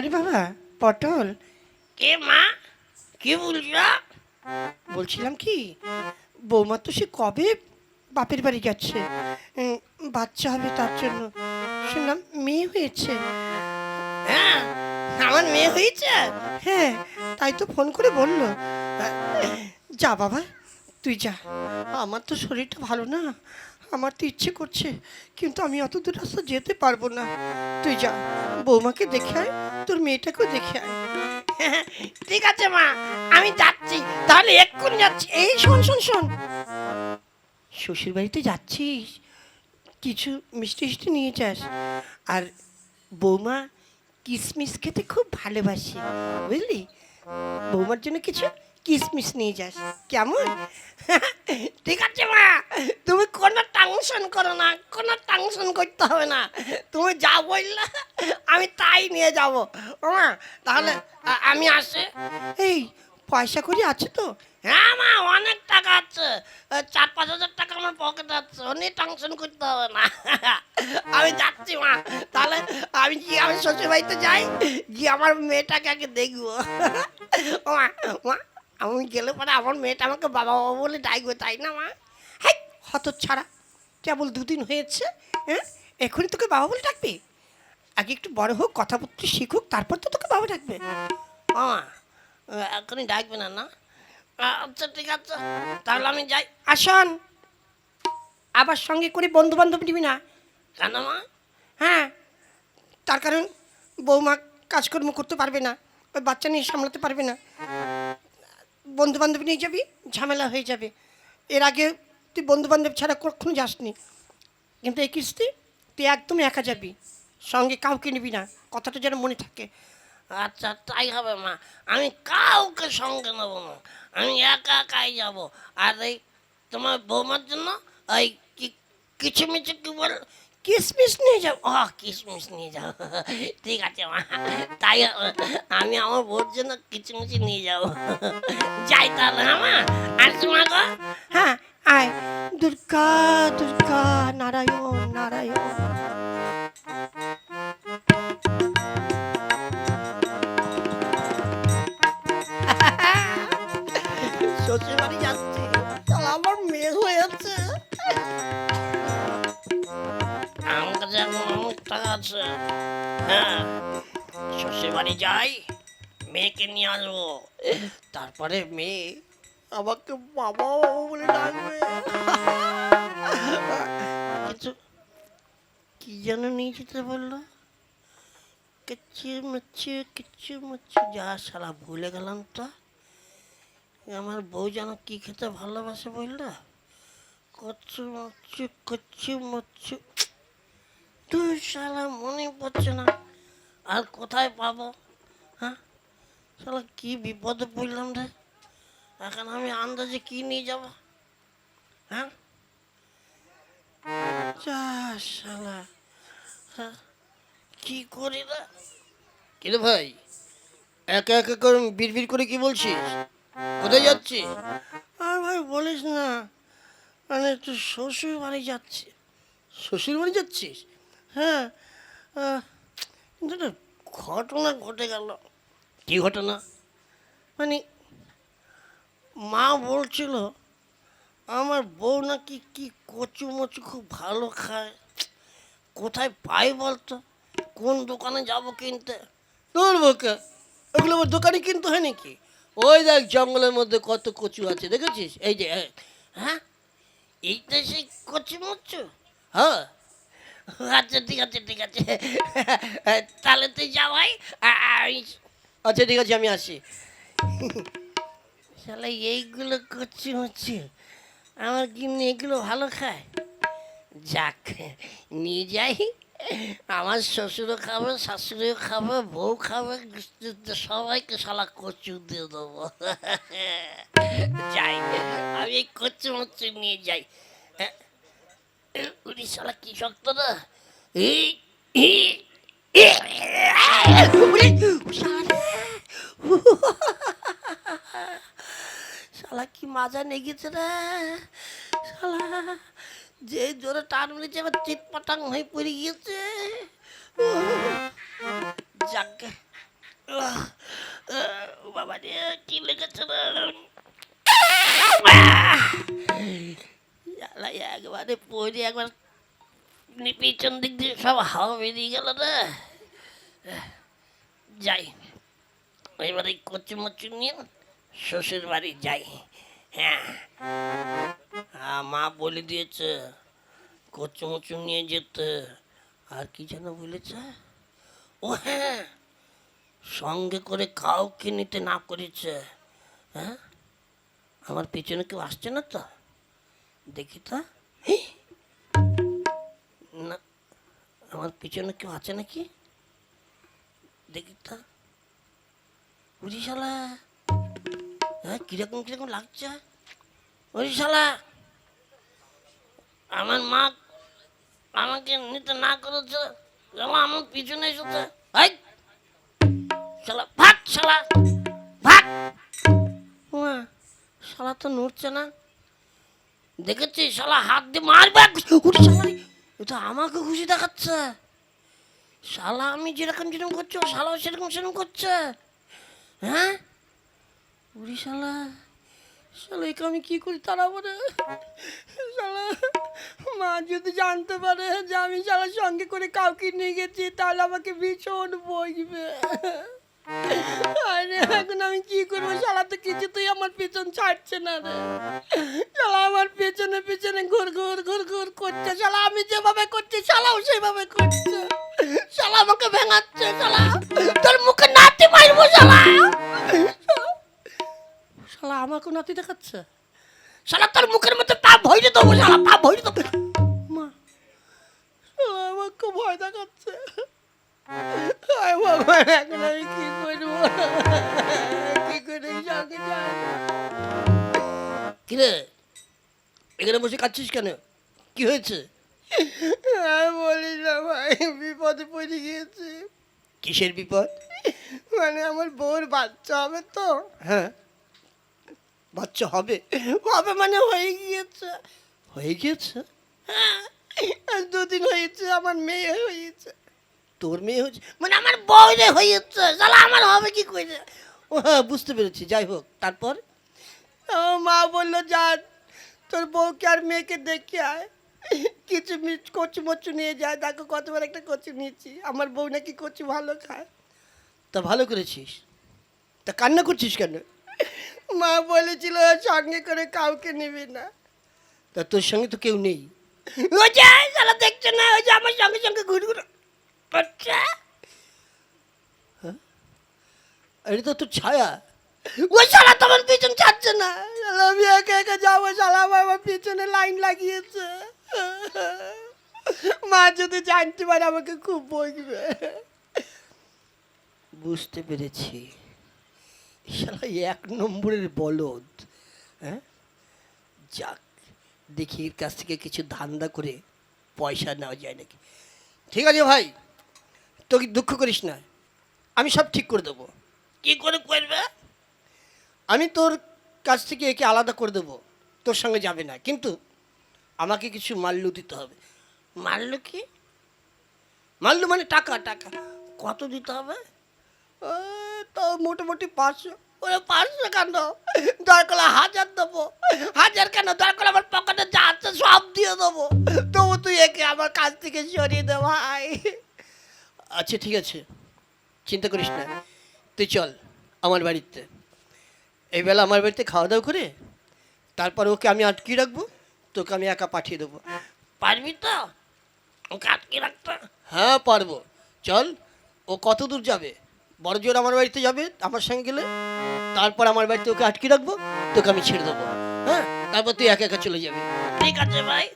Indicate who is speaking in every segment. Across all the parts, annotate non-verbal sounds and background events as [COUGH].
Speaker 1: আরে বাবা পটল।
Speaker 2: কে মা? কি বলছ?
Speaker 1: বলছিলাম কি বৌমা তো সে কবে বাপের বাড়ি যাচ্ছে? বাচ্চা হবে তার জন্য। শুনলাম মেয়ে হয়েছে।
Speaker 2: হ্যাঁ আমার মেয়ে হয়েছে?
Speaker 1: হ্যাঁ তাই তো ফোন করে বলল। যা বাবা তুই যা। আমার তো শরীরটা ভালো না। আমার তো ইচ্ছে করছে কিন্তু আমি অত দূর রাস্তা যেতে পারব না। তুই যা বৌমাকে দেখে আয় তোর মেয়েটাকেও দেখে আয়। [LAUGHS]
Speaker 2: ঠিক আছে মা আমি যাচ্ছি। তাহলে এক্ষুনি যাচ্ছি।
Speaker 1: এই শোন শোন শোন। শ্বশুর বাড়িতে যাচ্ছিস? কিছু মিষ্টি মিষ্টি নিয়ে যাস। আর বৌমা কিশমিশ খেতে খুব ভালোবাসে বুঝলি? বৌমার জন্য কিছু কিশমিশ নিয়ে যাস। কেমন? [LAUGHS]
Speaker 2: ঠিক আছে মা। টেনশন করো না কোনো টেনশন করতে হবে না। তুমি যা বললে আমি তাই নিয়ে যাব। মা তাহলে আমি আসে।
Speaker 1: এই পয়সা করি আছে তো?
Speaker 2: হ্যাঁ মা অনেক টাকা আছে। চার পাঁচ হাজার টাকা আমার পকেটে আছে অনেক টেনশন করতে হবে না। আমি যাচ্ছি মা তাহলে আমি কি আমি শ্বশুর বাড়িতে যাই? গিয়ে আমার মেয়েটাকে আগে দেখব। মা মা আমি গেলে পরে আমার মেয়েটা আমাকে বাবা বাবা বলে ডাকবে তাই না মা?
Speaker 1: হ্যাঁ হত ছাড়া কেবল দুদিন হয়েছে হ্যাঁ? এখনই তোকে বাবা বলে ডাকবে? আগে একটু বড় হোক কথাবার্তা শিখুক, তারপর তো তোকে বাবা ডাকবে।
Speaker 2: এখনই ডাকবে না না? আচ্ছা ঠিক আছে, তাহলে আমি যাই।
Speaker 1: আসন। আবার সঙ্গে করে বন্ধু বান্ধব নিবি না?
Speaker 2: কেন মা?
Speaker 1: হ্যাঁ তার কারণ বৌমা কাজকর্ম করতে পারবে না ওই বাচ্চা নিয়ে সামলাতে পারবে না। বন্ধু বান্ধব নিয়ে যাবি, ঝামেলা হয়ে যাবে। এর আগে তুই বন্ধু বান্ধব ছাড়া কখনো যাসনি। কিন্তু এই কিস্তি তুই একদম একা যাবি। সঙ্গে কাউকে নিবি না। কথাটা যেন মনে থাকে।
Speaker 2: আচ্ছা তাই হবে মা। আমি কাউকে সঙ্গে নেব না। আমি একা একাই যাব। আর এই তোমার বৌমার জন্য ওই কিছু মিছু কি বল কিশমিশ নিয়ে যাও ও কিশমিশ নিয়ে যাও ঠিক আছে মা। তাই আমি আমার বউর জন্য কিছু মিছু নিয়ে যাব। যাই তাহলে হ্যাঁ মা। আর তোমার গো?
Speaker 1: হ্যাঁ। আয়। দুর্গা দুর্গা, নারায়ণ নারায়ণ।
Speaker 2: শ্বশুর বাড়ি যাচ্ছে। আমার মেয়ে আছে। হ্যাঁ বাড়ি যাই, মেয়েকে নিয়ে আসব। তারপরে মেয়ে আমাকে বাবা বাবা বলে ডাকবে। কিছু কি যেন নিয়ে যেতে বলল? কিচ্ছু মুচ্ছু কিচ্ছু মুচ্ছু, যা সারা ভুলে গেলাম তো। আমার বউ যেন কি খেতে ভালোবাসে বললা? কচ্ছু মচ্ছু কচ্ছু মচ্ছু। তুই শালা মনে পড়ছে না। আর কোথায় পাবো? হ্যাঁ? শালা কি বিপদে পড়লাম রে? এখন আমি আন্দাজে কি নিয়ে যাব? হ্যাঁ? শালা। হ্যাঁ? কি করি না কিরে ভাই? একা একা করে বিড়বিড় করে কি বলছিস? কোথায় যাচ্ছিস? আর ভাই বলিস না মানে তুই শ্বশুর বাড়ি যাচ্ছি। শ্বশুর বাড়ি যাচ্ছিস? হ্যাঁ কিন্তু ঘটনা ঘটে গেল। কি ঘটনা? মানে মা বলছিল, আমার বউ নাকি কি কচু মচু খুব ভালো খায়। কোথায় পাই বলতো? কোন দোকানে যাব কিনতে? তোর বোকা ওগুলো আমার দোকানে কিনতে হয় নাকি? ওই দেখ, জঙ্গলের মধ্যে কত কচু আছে, দেখেছিস? এই যে হ্যাঁ? এইটা সেই কচু মচু হ্যাঁ। আচ্ছা ঠিক আছে ঠিক আছে। তাহলে তুই যাওয়াই আচ্ছা ঠিক আছে, আমি আসি। শালা, এইগুলো কচু মচু। আমার গিন্নি এগুলো ভালো খায়? যাক, নিয়ে যাই। আমার শ্বশুরও খাবে, শাশুড়িও খাবে, বউ খাবে সবাইকে শালা কচু দিয়ে দেবো। যাই, আমি এই কচু মচু নিয়ে যাই। উনি শালা কি শক্ত না? শালা কি মাজা নেগেছে রে? শালা, যে জোরে টান মেরেছে এবার চিৎপাটাং হয়ে পড়ে গিয়েছে। যাকে।
Speaker 3: বাবা রে, কি লেগেছে জ্বালা একবারে পড়ে, একবার পিছন দিক দিয়ে সব হাওয়া বেরিয়ে গেল না যাই, এবারে কচু মচু নিয়ে শ্বশুর বাড়ি যাই হ্যাঁ। মা বলে দিয়েছে কচু মচু নিয়ে যেতে। আর কি যেন বলেছে? ও হ্যাঁ সঙ্গে করে কাউকে নিতে না করেছে। হ্যাঁ? আমার পিছনে কেউ আসছে না তো? দেখি তো। না, আমার পিছনে কেউ আছে নাকি? দেখি তো। বুঝি শালা হ্যাঁ কীরকম কীরকম লাগছে? ওই শালা আমার মা আমাকে নিতে না করেছে শালা আমার পিছনে এসেছে। এই শালা ভাগ শালা ভাগ। শালা তো নড়ছে না। দেখেছি শালা হাত দিয়ে মারবে উঠে শালা তো আমাকে খুশি দেখাচ্ছে। শালা আমি যেরকম যেরকম করছি শালাও সেরকম সেরকম করছে। হ্যাঁ? উড়ি শালা। শালা, একে আমি কি করি তাড়াবো রে?
Speaker 2: শালা, মা যদি জানতে পারে যে আমি শালার সঙ্গে করে কাউকে নিয়ে গেছি, তাহলে আমাকে ভীষণ বইবে। আরে, এখন আমি কি করব? শালা তো কিছুতেই আমার পেছন ছাড়ছে না রে। শালা, আমার পেছনে পেছনে ঘুর ঘুর ঘুর ঘুর করছে। শালা, আমি যেভাবে করছি, শালাও সেভাবে করছে। শালা, আমাকে ভেঙাচ্ছে, শালা। তোর মুখে নাতি মারবো, শালা। আমাকে নাতি দেখাচ্ছে?
Speaker 3: শালা তোর মুখের মধ্যে পা ভইরে দেবো শালা পা ভইরে দেবো
Speaker 2: মা আমার খুব ভয় দেখাচ্ছে। আয় ভগবান এখন আমি কি করব? কি করে সঙ্গে যাই
Speaker 3: কিরে এখানে বসে কাচ্ছিস কেন? কি হয়েছে?
Speaker 2: বলিস না ভাই বিপদে পড়ে গিয়েছি।
Speaker 3: কিসের বিপদ?
Speaker 2: মানে আমার বউর বাচ্চা হবে তো।
Speaker 3: হ্যাঁ। বাচ্চা হবে?
Speaker 2: হবে মানে হয়ে গিয়েছে।
Speaker 3: হয়ে গিয়েছে?
Speaker 2: আর দুদিন হয়েছে, আমার মেয়ে হয়েছে।
Speaker 3: তোর মেয়ে হয়েছে?
Speaker 2: মানে আমার বউরে হয়েছে, শালা আমার হবে কি করে?
Speaker 3: ও হ্যাঁ বুঝতে পেরেছি, যাই হোক, তারপর?
Speaker 2: মা বলল, যা, তোর বউকে আর মেয়েকে দেখে আয়। কিছু মিট, কচু মচু নিয়ে যায় দেখো, কতবার একটা কচু নিয়েছি। আমার বউ নাকি কচু ভালো খায়।
Speaker 3: তা ভালো করেছিস? তা কান্না করছিস কেন?
Speaker 2: মা বলেছিল সঙ্গে করে কাউকে নেবে না।
Speaker 3: তা তোর সঙ্গে তো কেউ নেই। [LAUGHS]
Speaker 2: ওই যে শালা দেখছে না ওই যে আমার সঙ্গে সঙ্গে ঘুর ঘুর করছে।
Speaker 3: এটা তো তোর ছায়া।
Speaker 2: ওই শালা তোমার পিছন ছাড়ছে না। আমি একা একা যাব শালা আমার আমার পিছনে লাইন লাগিয়েছে। মা যদি জানতে পারে আমাকে খুব বকবে।
Speaker 3: বুঝতে পেরেছি। শালা এক নম্বরের বলদ হ্যাঁ? যাক দেখি এর কাছ থেকে কিছু ধান্দা করে পয়সা নেওয়া যায় নাকি। ঠিক আছে ভাই তোকে দুঃখ করিস না আমি সব ঠিক করে দেবো।
Speaker 2: কী করে করবে?
Speaker 3: আমি তোর কাছ থেকে একে আলাদা করে দেবো তোর সঙ্গে যাবে না কিন্তু আমাকে কিছু মাল্য দিতে হবে।
Speaker 2: মারলো কি?
Speaker 3: মাল্য মানে টাকা টাকা।
Speaker 2: কত দিতে হবে? ও, তো মোটামুটি পাঁচশো ওরে পাঁচশো কেন? দরকার হাজার দেবো। হাজার কেন? দরকার আমার পকেটে যা আছে সব দিয়ে দেবো। তবু তুই একে আমার কাছ থেকে সরিয়ে দে ভাই।
Speaker 3: আচ্ছা ঠিক আছে। চিন্তা করিস না। তুই চল আমার বাড়িতে। এই বেলা আমার বাড়িতে খাওয়া দাওয়া করে তারপর ওকে আমি আটকিয়ে রাখব তোকে আমি একা পাঠিয়ে দেবো।
Speaker 2: পারবি তো? ওকে আটকে রাখতে?
Speaker 3: হ্যাঁ পারব। চল ও কত দূর যাবে? বড় জোর আমার বাড়িতে যাবে আমার সঙ্গে গেলে। তারপর আমার বাড়িতে ওকে আটকে রাখব তোকে আমি ছেড়ে দেবো। হ্যাঁ? তারপর তুই একা একা চলে যাবে।
Speaker 2: ঠিক আছে ভাই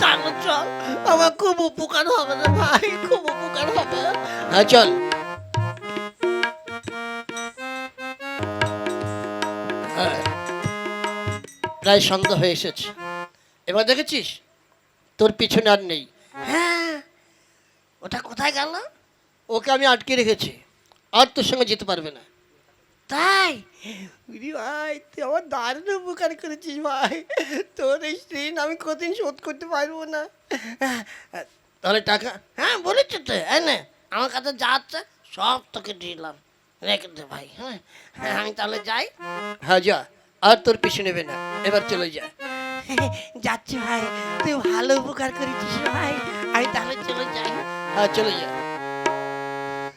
Speaker 2: তাহলে চল। আমার খুব উপকার হবে রে ভাই খুব উপকার হবে।
Speaker 3: হ্যাঁ চল। হ্যাঁ, প্রায় সন্ধ্যা হয়ে এসেছে। এবার দেখেছিস? তোর পিছনে আর নেই।
Speaker 2: হ্যাঁ। ওটা কোথায় গেল?
Speaker 3: ওকে আমি আটকে রেখেছি। আর তোর সঙ্গে যেতে পারবে না।
Speaker 2: তাই? উরি ভাই তুই আমার দারুণ উপকার করেছিস ভাই। তোর এই ঋণ আমি কতদিন শোধ করতে পারব না।
Speaker 3: তাহলে টাকা?
Speaker 2: হ্যাঁ বলেছি তো হ্যাঁ না আমার কাছে যা আছে সব তোকে দিলাম।
Speaker 3: রেখে দে ভাই হ্যাঁ? হ্যাঁ, আমি তাহলে যাই। হ্যাঁ যা আর তোর পিছু নেবে না। এবার চলে যা। [LAUGHS]
Speaker 2: যাচ্ছি ভাই তুই ভালো উপকার করেছিস ভাই। আমি তাহলে চলে যাই।
Speaker 3: হ্যাঁ চলে যা।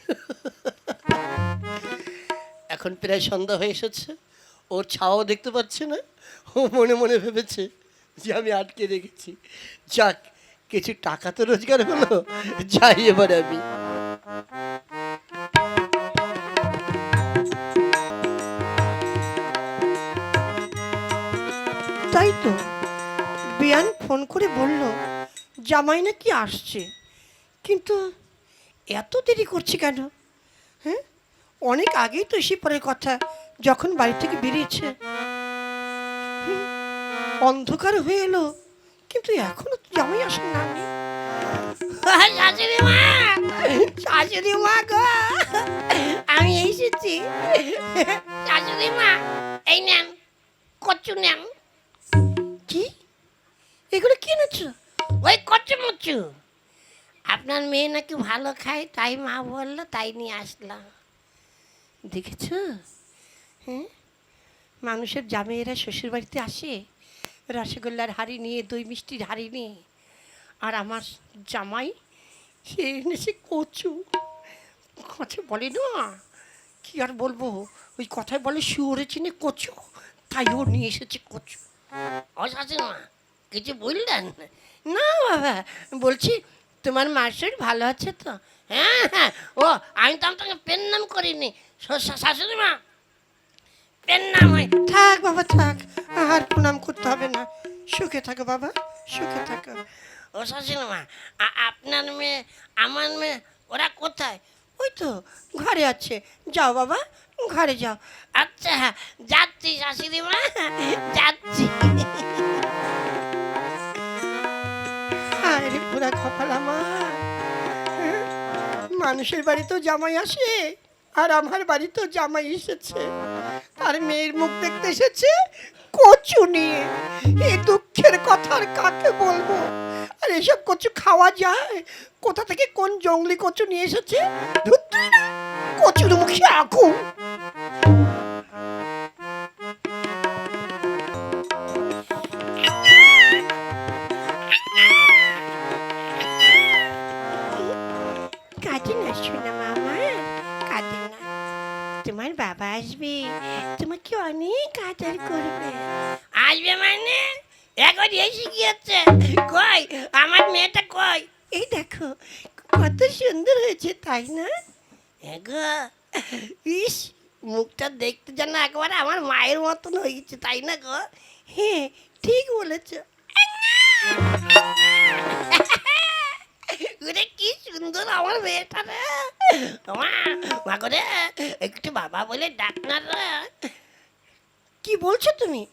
Speaker 3: [LAUGHS] এখন প্রায় সন্ধ্যা হয়ে এসেছে। ওর ছাও দেখতে পাচ্ছে না। ও মনে মনে ভেবেছে যে আমি আটকে রেখেছি। যাক, কিছু টাকা তো রোজগার হলো। যাই এবার আমি।
Speaker 2: তাই তো। বিয়ান ফোন করে বলল, জামাই নাকি আসছে। কিন্তু এত দেরি করছে কেন? হ্যাঁ? অনেক আগেই তো এসে পরের কথা যখন বাড়ি থেকে বেরিয়েছে। অন্ধকার হয়ে এলো কিন্তু এখনও তো জামাই আসেন না শাশুড়ি মা! শাশুড়ি মা গো! আমি এসেছি। শাশুড়ি মা এই নেন কচু নেন। কি? এগুলো কি এনেছো? ওই কচু মচু। আপনার মেয়ে নাকি ভালো খায় তাই মা বলল তাই নিয়ে আসলাম। দেখেছ? হ্যাঁ? মানুষের জামাইয়েরা শ্বশুর বাড়িতে আসে রসগোল্লার হাড়ি নিয়ে দই মিষ্টির হাড়ি নিয়ে। আর আমার জামাই সে এনেছে কচু। কথা বলে না কি আর বলব? ওই কথায় বলে শুয়োরে চিনে কচু তাই ও নিয়ে এসেছে কচু। ও শাশুড়িমা কিছু বললেন? না বাবা বলছি তোমার মাসুর ভালো আছে তো? হ্যাঁ হ্যাঁ ও আমি তো আপনাকে পেন নাম করিনি। শাশুড়ি মা পেন নাম হয়। থাক বাবা থাক আর প্রণাম করতে হবে না। সুখে থাকো বাবা সুখে থাকো। ও শাশুড়ি মা আপনার মেয়ে আমার মেয়ে ওরা কোথায়? ওই তো ঘরে আছে। যাও বাবা ঘরে যাও। আচ্ছা হ্যাঁ যাচ্ছি শাশুড়ি মা যাচ্ছি। আরে পুরা কপাল আমার। মানুষের বাড়িতেও জামাই আসে, আর আমার বাড়িতেও জামাই এসেছে। আর মেয়ের মুখ দেখতে এসেছে কচু নিয়ে। এই দুঃখের কথা আর কাকে বলব? আর এসব কচু খাওয়া যায়? কোথা থেকে কোন জঙ্গলি কচু নিয়ে এসেছে? কচুর মুখে আগুন। এসে গিয়েছে। কই? আমার মেয়েটা কই? এই দেখো কত সুন্দর হয়েছে তাই না? এগো ইস মুখটা দেখতে যেন একবার আমার মায়ের মতন হয়েছে তাই না গো? হ্যাঁ ঠিক বলেছ। ওরে কি সুন্দর আমার মেয়েটা রে। মা মা করে একটু বাবা বলে ডাক না রে। কি বলছো তুমি?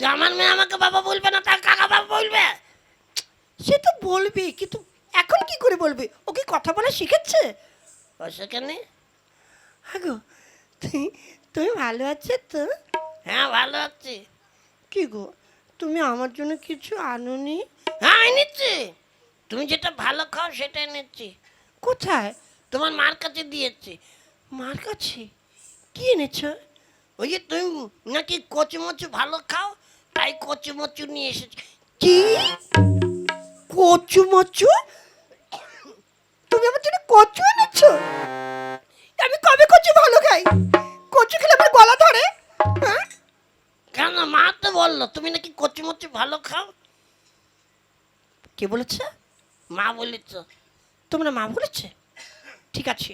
Speaker 2: যে আমার মেয়ে আমাকে বাবা বলবে না তার কাকা বাবা বলবে? সে তো বলবে কিন্তু এখন কি করে বলবে? ও কি কথা বলা শিখেছে? ও সেখানে আগো তুমি তুমি ভালো আছো তো? হ্যাঁ ভালো আছি। কি গো তুমি আমার জন্য কিছু আনোনি? হ্যাঁ এনেছি তুমি যেটা ভালো খাও সেটা এনেছি কোথায়? তোমার মার কাছে দিয়েছি। মার কাছে? কি এনেছো? ওই যে তুমি নাকি কচু মচু ভালো খাও? তাই কচু মচু নিয়ে এসেছি। কি? কচু মচু তুমি আমার জন্য কচু এনেছো? আমি কবে কচু ভালো খাই? কচু খেলে আমার গলা ধরে। হ্যাঁ? কেন? মা তো বলল তুমি নাকি কচু মচু ভালো খাও? কে বলেছে? মা বলেছ। তোমরা মা বলেছে? ঠিক আছে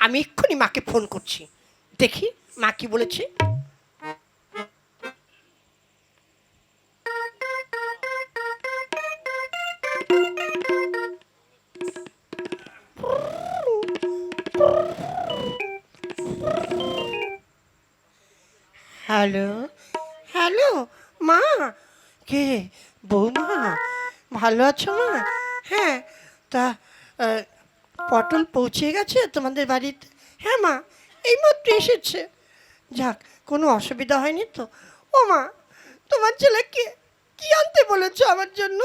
Speaker 2: আমি এক্ষুনি মাকে ফোন করছি। দেখি মা কি বলেছে। হ্যালো? হ্যালো, মা। কে? বৌমা? ভালো আছো, মা? হ্যাঁ তা পটল পৌঁছে গেছে তোমাদের বাড়িতে? হ্যাঁ মা, এই এইমাত্র এসেছে। যাক, কোনো অসুবিধা হয়নি তো। ও, মা, তোমার ছেলেকে কি আনতে বলেছ আমার জন্য?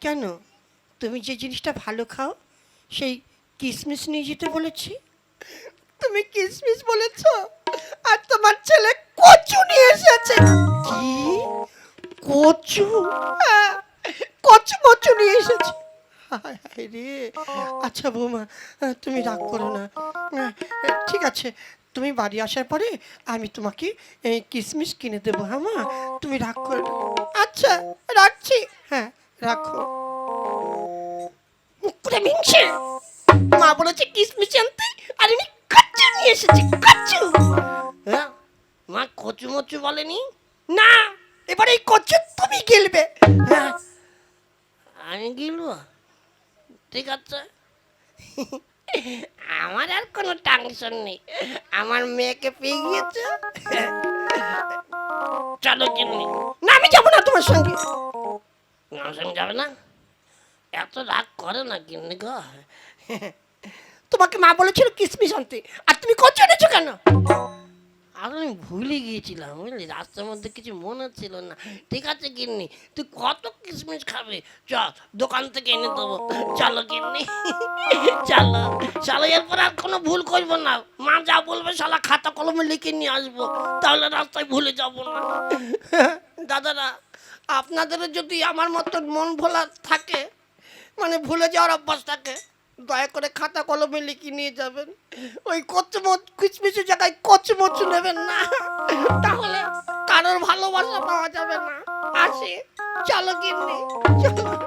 Speaker 2: কেন? তুমি যে জিনিসটা ভালো খাও, সেই কিশমিশ নিয়ে যেতে বলেছি? তুমি কিসমিস বলেছ? আর তোমার ছেলে কচু নিয়ে এসেছে। কি? কচু? হ্যাঁ, কচু মচু নিয়ে এসেছে। হায় হায় আচ্ছা বৌমা তুমি রাগ করো না। আহ, ঠিক আছে। তুমি বাড়ি আসার পরে আমি তোমাকে এই কিসমিস কিনে দেবো। হ্যাঁ মা তুমি রাগ করো আচ্ছা রাখছি। হ্যাঁ রাখো। মুখপুরে মিংসে মা বলেছে কিসমিস আনতে আর আমি কচু নিয়ে এসেছি কচু।
Speaker 3: হ্যাঁ মা কচু মচু বলেনি?
Speaker 2: না এবারে এই কচু তুমি গেলবে।
Speaker 3: হ্যাঁ আমি গিলব। ঠিক আছে।
Speaker 2: আমার আর কোনো টেনশন নেই। আমার মেয়েকে পেয়ে গিয়েছে
Speaker 3: চলো কিন্নি
Speaker 2: না আমি যাব না তোমার সঙ্গে।
Speaker 3: আমার সঙ্গে যাবে না? এত রাগ করে না কিন্নি গো।
Speaker 2: তোমাকে মা বলেছিল কিসমিস আনতে। আর তুমি কচু এনেছো কেন?
Speaker 3: আর আমি ভুলে গিয়েছিলাম, বুঝলি? রাস্তার মধ্যে কিছু মনে ছিল না। ঠিক আছে কিন্নি তুই কত কিসমিস খাবে? চ দোকান থেকে এনে দেবো। চলো কিন্নি [LAUGHS] চলো। চলো এরপর আর কোনো ভুল করব না। মা যা বলবে, শালা, খাতা কলমে লিখে নিয়ে আসব। তাহলে রাস্তায় ভুলে যাব না। [LAUGHS]
Speaker 2: দাদারা আপনাদেরও যদি আমার মতন মন ভোলা থাকে মানে ভুলে যাওয়ার অভ্যাস থাকে দয়া করে খাতা কলমে লিখে নিয়ে যাবেন। ওই কচমচ কিচমিচের জায়গায় কচমচ নেবেন না। তাহলে কারোর ভালোবাসা পাওয়া যাবে না। আসি, চলো কিনে চলো।